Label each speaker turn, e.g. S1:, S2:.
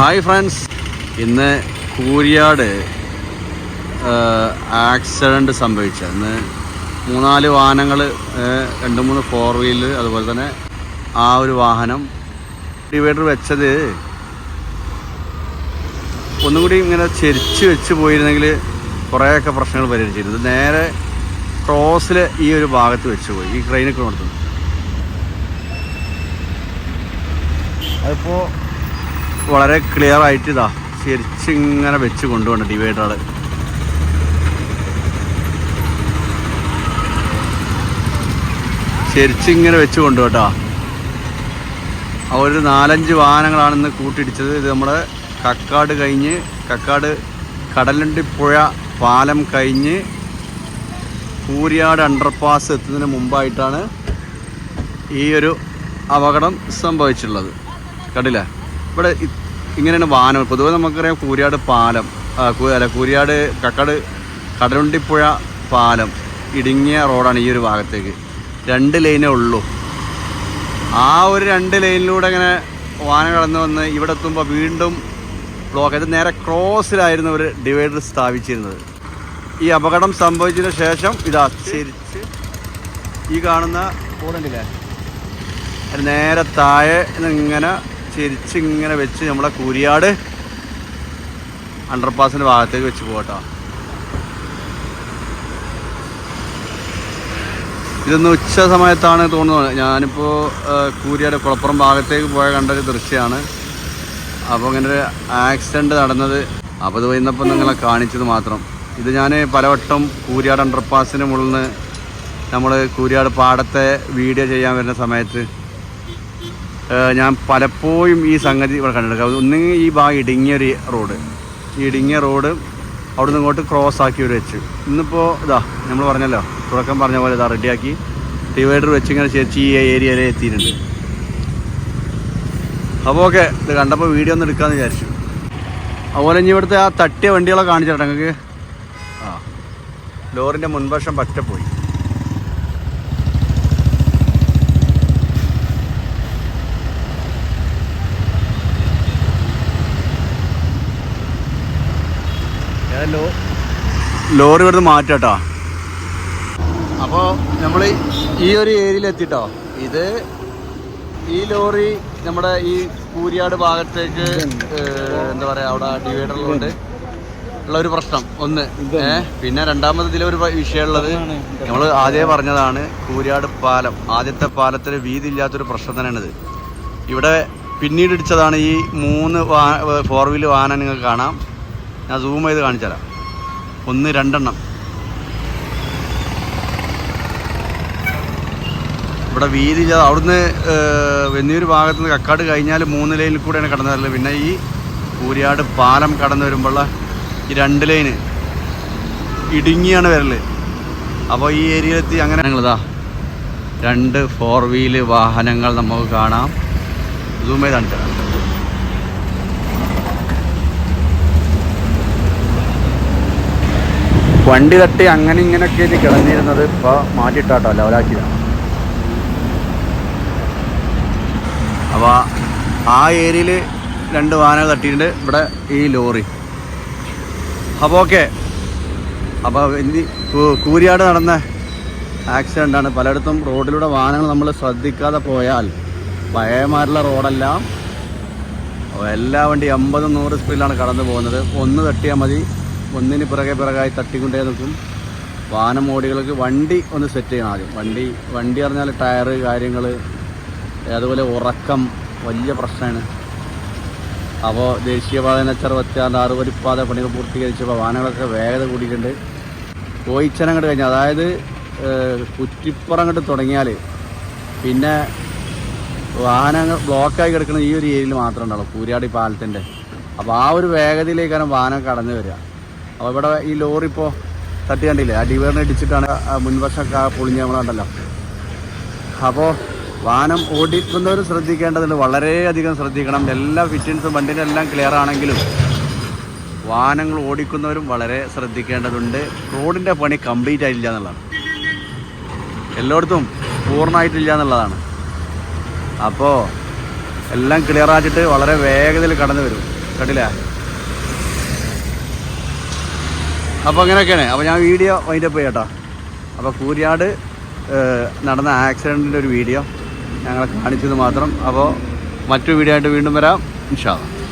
S1: Hi friends. ഇന്ന് Kooriyad accident സംഭവിച്ച ഇന്ന് മൂന്നാൽ വാഹനങ്ങൾ രണ്ട് മൂന്ന് ഫോർ വീലർ അതുപോലെ തന്നെ ആ ഒരു വാഹനം ഡിവൈഡർ വെച്ചത് ഒന്നും കൂടി ഇങ്ങനെ ചെരിച്ച് വെച്ച് പോയിരുന്നെങ്കിൽ കുറേയൊക്കെ പ്രശ്നങ്ങൾ പരിഹരിച്ചിരുന്നു. നേരെ ക്രോസിൽ ഈ ഒരു ഭാഗത്ത് വെച്ച് പോയി. ഈ ട്രെയിനൊക്കെ കൊടുത്തു അതിപ്പോൾ വളരെ ക്ലിയർ ആയിട്ട് ഇതാ ശരിച്ചിങ്ങനെ വെച്ച് കൊണ്ടുപോകണം ഡിവൈഡറുകൾ ശരിച്ചിങ്ങനെ വെച്ച് കൊണ്ടുപോട്ടോ ഒരു നാലഞ്ച് വാഹനങ്ങളാണ് ഇന്ന് കൂട്ടിയിടിച്ചത്. ഇത് നമ്മുടെ കക്കാട് കഴിഞ്ഞ് കക്കാട് കടലണ്ടി പുഴ പാലം കഴിഞ്ഞ് പൂരിയാട് അണ്ടർപാസ് എത്തുന്നതിന് മുമ്പായിട്ടാണ് ഈ ഒരു അപകടം സംഭവിച്ചിട്ടുള്ളത്. കണ്ടില്ലേ? ഇവിടെ ഇങ്ങനെയാണ് വാനം പൊതുവെ നമുക്കറിയാം കൂരിയാട് പാലം അല്ല കൂരിയാട് കക്കാട് കടലുണ്ടിപ്പുഴ പാലം ഇടുങ്ങിയ റോഡാണ് ഈ ഒരു ഭാഗത്തേക്ക്. രണ്ട് ലൈനേ ഉള്ളൂ. ആ ഒരു രണ്ട് ലൈനിലൂടെ ഇങ്ങനെ വാന കടന്നു വന്ന് ഇവിടെ എത്തുമ്പോൾ വീണ്ടും ബ്ലോക്ക് ഇത് നേരെ ക്രോസിലായിരുന്നു ഒരു ഡിവൈഡർ സ്ഥാപിച്ചിരുന്നത്. ഈ അപകടം സംഭവിച്ചതിന് ശേഷം ഇത് അച്ചരിച്ച് ഈ കാണുന്ന കൂടണ്ടില്ലേ അത് നേരെ താഴെ ഇങ്ങനെ ചെരിച്ച് ഇങ്ങനെ വെച്ച് നമ്മളെ കൂരിയാട് അണ്ടർപാസിന്റെ ഭാഗത്തേക്ക് വെച്ച് പോകട്ടോ ഇതൊന്ന് ഉച്ച സമയത്താണ് തോന്നുന്നത്. ഞാനിപ്പോൾ കൂരിയാട് കുളപ്പുറം ഭാഗത്തേക്ക് പോയ കണ്ട ഒരു ദൃശ്യമാണ് അപ്പോൾ അങ്ങനെ ഒരു ആക്സിഡന്റ് നടന്നത്. അപ്പോൾ ഇത് വന്നപ്പോൾ നിങ്ങളെ കാണിച്ചത് മാത്രം. ഇത് ഞാൻ പലവട്ടം കൂരിയാട് അണ്ടർപാസിന് മുകളിൽ നിന്ന് നമ്മൾ കൂരിയാട് പാടത്തെ വീഡിയോ ചെയ്യാൻ വരുന്ന സമയത്ത് ഞാൻ പലപ്പോഴും ഈ സംഗതി ഇവിടെ കണ്ടിട്ടുണ്ട്. ഒന്നെങ്കിൽ ഈ ഭാഗം ഇടുങ്ങിയ ഒരു റോഡ്. ഈ ഇടുങ്ങിയ റോഡ് അവിടെ നിന്ന് ഇങ്ങോട്ട് ക്രോസ് ആക്കി ഒരു വെച്ച്. ഇന്നിപ്പോൾ ഇതാ നമ്മൾ പറഞ്ഞല്ലോ തുടക്കം പറഞ്ഞ പോലെ ഇതാ റെഡിയാക്കി ഡിവൈഡർ വെച്ച് ഇങ്ങനെ ചേച്ചി ഈ ഏരിയയിലെ എത്തിയിട്ടുണ്ട്. അപ്പോൾ ഓക്കെ ഇത് കണ്ടപ്പോൾ വീഡിയോ ഒന്ന് എടുക്കാമെന്ന് വിചാരിച്ചു. അതുപോലെ ഇനി ഇവിടുത്തെ ആ തട്ടിയ വണ്ടികളൊക്കെ കാണിച്ചിട്ടോ നിങ്ങൾക്ക് ആ ലോറിന്റെ മുൻവശം പറ്റ പോയി. ലോ ലോറി ഇവിടുന്ന് മാറ്റാട്ടോ. അപ്പോൾ നമ്മൾ ഈ ഒരു ഏരിയയിൽ എത്തിട്ടോ? ഇത് ഈ ലോറി നമ്മുടെ ഈ കൂരിയാട് ഭാഗത്തേക്ക് എന്താ പറയാ അവിടെ ഡിവൈഡറിലുണ്ട് ഉള്ള ഒരു പ്രശ്നം. ഒന്ന് പിന്നെ രണ്ടാമത് ഇതിലൊരു വിഷയമുള്ളത് നമ്മൾ ആദ്യം പറഞ്ഞതാണ് കൂരിയാട് പാലം ആദ്യത്തെ പാലത്തിന് വീതി ഇല്ലാത്തൊരു പ്രശ്നം തന്നെയാണിത്. ഇവിടെ പിന്നീട് ഇടിച്ചതാണ് ഈ മൂന്ന് വാ ഫോർ വീൽ വാഹനം നിങ്ങൾക്ക് കാണാം. ഞാൻ സൂം ചെയ്ത് കാണിച്ചു തരാം. ഒന്ന് രണ്ടെണ്ണം. ഇവിടെ വീതി അവിടുന്ന് വെന്നിയൂർ ഭാഗത്ത് നിന്ന് കക്കാട് കഴിഞ്ഞാൽ മൂന്ന് ലൈനിൽ കൂടെയാണ് കടന്നു വരൽ പിന്നെ ഈ കൂരിയാട് പാലം കടന്നു വരുമ്പോഴുള്ള ഈ രണ്ട് ലൈന് ഇടുങ്ങിയാണ് വരൽ. അപ്പോൾ ഈ ഏരിയയിലെത്തി അങ്ങനെ ഞങ്ങളിതാ രണ്ട് ഫോർ വീൽ വാഹനങ്ങൾ നമുക്ക് കാണാം. സൂം ചെയ്ത് കാണിച്ചു തരാം വണ്ടി തട്ടി അങ്ങനെ ഇങ്ങനെയൊക്കെ ഇത് കിടന്നിരുന്നത് ഇപ്പോൾ മാറ്റിയിട്ടാട്ടോ ലെവലാക്കിയതാണ് അപ്പോൾ ആ ഏരിയയിൽ രണ്ട് വാഹനങ്ങൾ തട്ടിയിട്ടുണ്ട്. ഇവിടെ ഈ ലോറി. അപ്പോൾ ഓക്കെ. അപ്പോൾ ഇനി കൂരിയാട് നടന്ന ആക്സിഡന്റാണ് പലയിടത്തും റോഡിലൂടെ വാഹനങ്ങൾ നമ്മൾ ശ്രദ്ധിക്കാതെ പോയാൽ പഴയമാരുള്ള റോഡെല്ലാം എല്ലാ വണ്ടി അമ്പതും നൂറ് സ്പീഡിലാണ് കടന്നു പോകുന്നത്. ഒന്ന് തട്ടിയാൽ മതി. ഒന്നിന് പിറകെ പിറകായി തട്ടിക്കൊണ്ടേ നിൽക്കും. വാഹനം ഓടികൾക്ക് വണ്ടി ഒന്ന് സെറ്റ് ചെയ്യണം ആദ്യം. വണ്ടി വണ്ടി പറഞ്ഞാൽ ടയറ് കാര്യങ്ങൾ അതുപോലെ ഉറക്കം വലിയ പ്രശ്നമാണ്. അപ്പോൾ ദേശീയപാത അറുപത്തിയാറ് അറുപതിപ്പാത പണികൾ പൂർത്തീകരിച്ചപ്പോൾ വാഹനങ്ങളൊക്കെ വേഗത കൂടിയിട്ടുണ്ട്. കോയിച്ചനങ്ങോട്ട് കഴിഞ്ഞാൽ അതായത് കുറ്റിപ്പുറം അങ്ങോട്ട് തുടങ്ങിയാൽ പിന്നെ വാഹനങ്ങൾ ബ്ലോക്കായി കിടക്കുന്ന ഈ ഒരു ഏരിയയിൽ മാത്രമേ ഉണ്ടാവുള്ളൂ. കൂരിയാടി പാലത്തിന്റെ. അപ്പോൾ ആ ഒരു വേഗതയിലേക്കാണ് വാഹനം കടന്നു വരിക. അപ്പോൾ ഇവിടെ ഈ ലോറി ഇപ്പോൾ തട്ടി കണ്ടില്ലേ? ആ ഡിവൈറിനെ ഇടിച്ചിട്ടാണ് മുൻവശം മുൻവശമൊക്കെ പൊളിഞ്ഞ നമ്മളുണ്ടല്ലോ. അപ്പോൾ വാഹനം ഓടിക്കുന്നവർ ശ്രദ്ധിക്കേണ്ടതുണ്ട്. വളരെയധികം ശ്രദ്ധിക്കണം. എല്ലാ ഫിറ്റിൻസും വണ്ടിന്റെ എല്ലാം ക്ലിയർ ആണെങ്കിലും വാഹനങ്ങൾ ഓടിക്കുന്നവരും വളരെ ശ്രദ്ധിക്കേണ്ടതുണ്ട്. റോഡിന്റെ പണി കംപ്ലീറ്റ് ആയില്ല എന്നുള്ളതാണ്. എല്ലായിടത്തും പൂർണമായിട്ടില്ല എന്നുള്ളതാണ്. അപ്പോൾ എല്ലാം ക്ലിയർ ആക്കിയിട്ട് വളരെ വേഗത്തിൽ കടന്നു വരും കണ്ടില്ലേ? അപ്പോൾ അങ്ങനെയൊക്കെയാണ്. അപ്പോൾ ഞാൻ വീഡിയോ വൈൻഡപ്പ് ചെയ്യട്ടോ. അപ്പോൾ കൂരിയാട് നടന്ന ആക്സിഡന്റിന്റെ ഒരു വീഡിയോ ഞങ്ങളെ കാണിച്ചത് മാത്രം. അപ്പോൾ മറ്റു വീഡിയോ ആയിട്ട് വീണ്ടും വരാം. ഇൻഷാല്ല